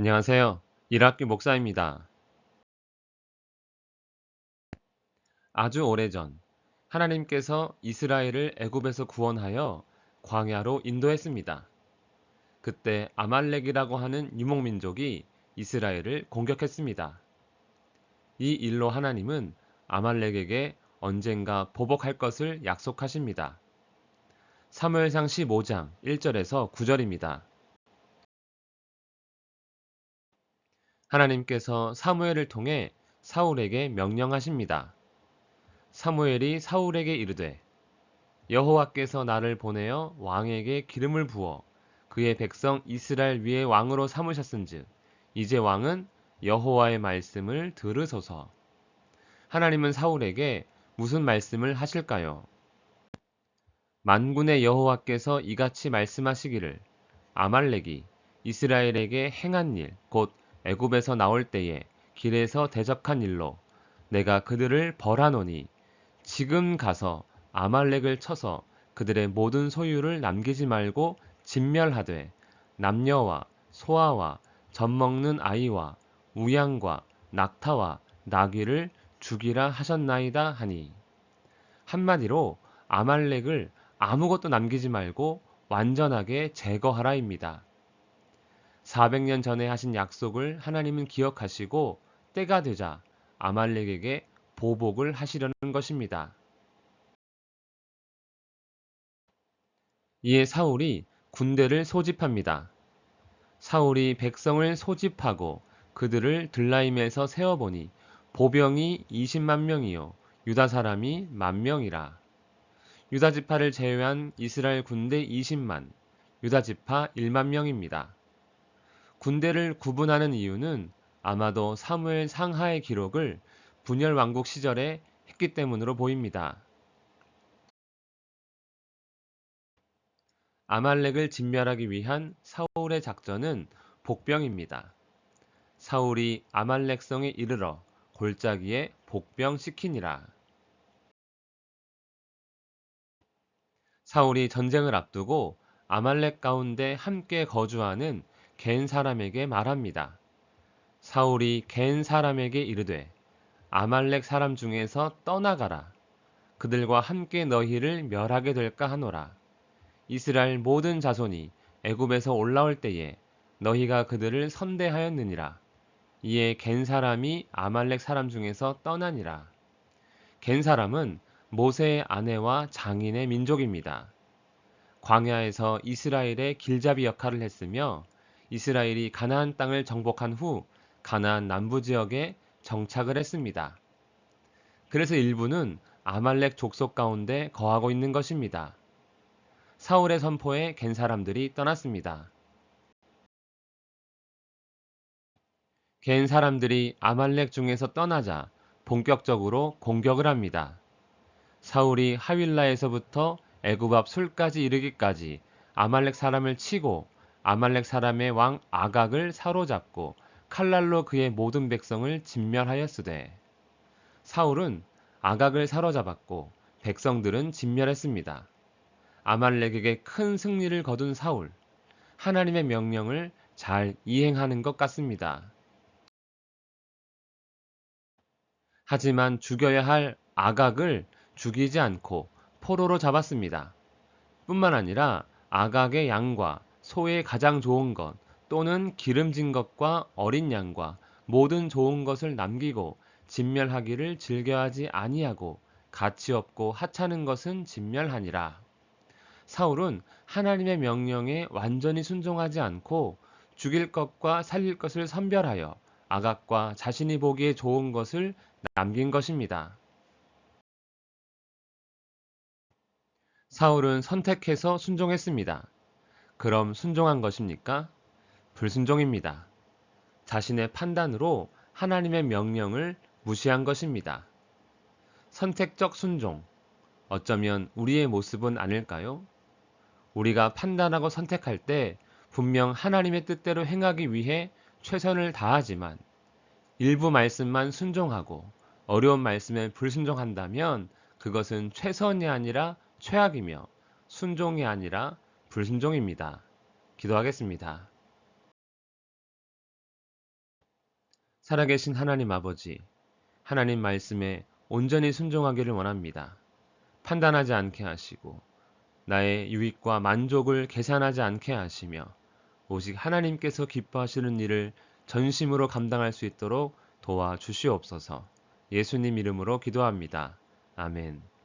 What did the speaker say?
안녕하세요. 1학기 목사입니다. 아주 오래전 하나님께서 이스라엘을 애굽에서 구원하여 광야로 인도했습니다. 그때 아말렉이라고 하는 유목 민족이 이스라엘을 공격했습니다. 이 일로 하나님은 아말렉에게 언젠가 보복할 것을 약속하십니다. 사무엘상 15장 1절에서 9절입니다. 하나님께서 사무엘을 통해 사울에게 명령하십니다. 사무엘이 사울에게 이르되 여호와께서 나를 보내어 왕에게 기름을 부어 그의 백성 이스라엘 위에 왕으로 삼으셨은즉 이제 왕은 여호와의 말씀을 들으소서. 하나님은 사울에게 무슨 말씀을 하실까요? 만군의 여호와께서 이같이 말씀하시기를 아말렉이 이스라엘에게 행한 일, 곧 애굽에서 나올 때에 길에서 대적한 일로 내가 그들을 벌하노니 지금 가서 아말렉을 쳐서 그들의 모든 소유를 남기지 말고 진멸하되 남녀와 소아와 젖 먹는 아이와 우양과 낙타와 나귀를 죽이라 하셨나이다 하니 한마디로 아말렉을 아무것도 남기지 말고 완전하게 제거하라입니다. 400년 전에 하신 약속을 하나님은 기억하시고 때가 되자 아말렉에게 보복을 하시려는 것입니다. 이에 사울이 군대를 소집합니다. 사울이 백성을 소집하고 그들을 들라임에서 세어보니 보병이 20만 명이요 유다 사람이 만 명이라. 유다 지파를 제외한 이스라엘 군대 20만, 유다 지파 1만 명입니다. 군대를 구분하는 이유는 아마도 사무엘 상하의 기록을 분열 왕국 시절에 했기 때문으로 보입니다. 아말렉을 진멸하기 위한 사울의 작전은 복병입니다. 사울이 아말렉성에 이르러 골짜기에 복병시키니라. 사울이 전쟁을 앞두고 아말렉 가운데 함께 거주하는 겐 사람에게 말합니다. 사울이 겐 사람에게 이르되 아말렉 사람 중에서 떠나가라. 그들과 함께 너희를 멸하게 될까 하노라. 이스라엘 모든 자손이 애굽에서 올라올 때에 너희가 그들을 선대하였느니라. 이에 겐 사람이 아말렉 사람 중에서 떠나니라. 겐 사람은 모세의 아내와 장인의 민족입니다. 광야에서 이스라엘의 길잡이 역할을 했으며 이스라엘이 가나안 땅을 정복한 후 가나안 남부 지역에 정착을 했습니다. 그래서 일부는 아말렉 족속 가운데 거하고 있는 것입니다. 사울의 선포에 갠 사람들이 떠났습니다. 갠 사람들이 아말렉 중에서 떠나자 본격적으로 공격을 합니다. 사울이 하윌라에서부터 애굽 앞 술까지 이르기까지 아말렉 사람을 치고 아말렉 사람의 왕 아각을 사로잡고 칼날로 그의 모든 백성을 진멸하였으되 사울은 아각을 사로잡았고 백성들은 진멸했습니다. 아말렉에게 큰 승리를 거둔 사울 하나님의 명령을 잘 이행하는 것 같습니다. 하지만 죽여야 할 아각을 죽이지 않고 포로로 잡았습니다. 뿐만 아니라 아각의 양과 소의 가장 좋은 것 또는 기름진 것과 어린 양과 모든 좋은 것을 남기고 진멸하기를 즐겨하지 아니하고 가치 없고 하찮은 것은 진멸하니라. 사울은 하나님의 명령에 완전히 순종하지 않고 죽일 것과 살릴 것을 선별하여 아각과 자신이 보기에 좋은 것을 남긴 것입니다. 사울은 선택해서 순종했습니다. 그럼 순종한 것입니까? 불순종입니다. 자신의 판단으로 하나님의 명령을 무시한 것입니다. 선택적 순종. 어쩌면 우리의 모습은 아닐까요? 우리가 판단하고 선택할 때 분명 하나님의 뜻대로 행하기 위해 최선을 다하지만 일부 말씀만 순종하고 어려운 말씀에 불순종한다면 그것은 최선이 아니라 최악이며 순종이 아니라 불순종입니다. 기도하겠습니다. 살아계신 하나님 아버지, 하나님 말씀에 온전히 순종하기를 원합니다. 판단하지 않게 하시고 나의 유익과 만족을 계산하지 않게 하시며 오직 하나님께서 기뻐하시는 일을 전심으로 감당할 수 있도록 도와 주시옵소서. 예수님 이름으로 기도합니다. 아멘.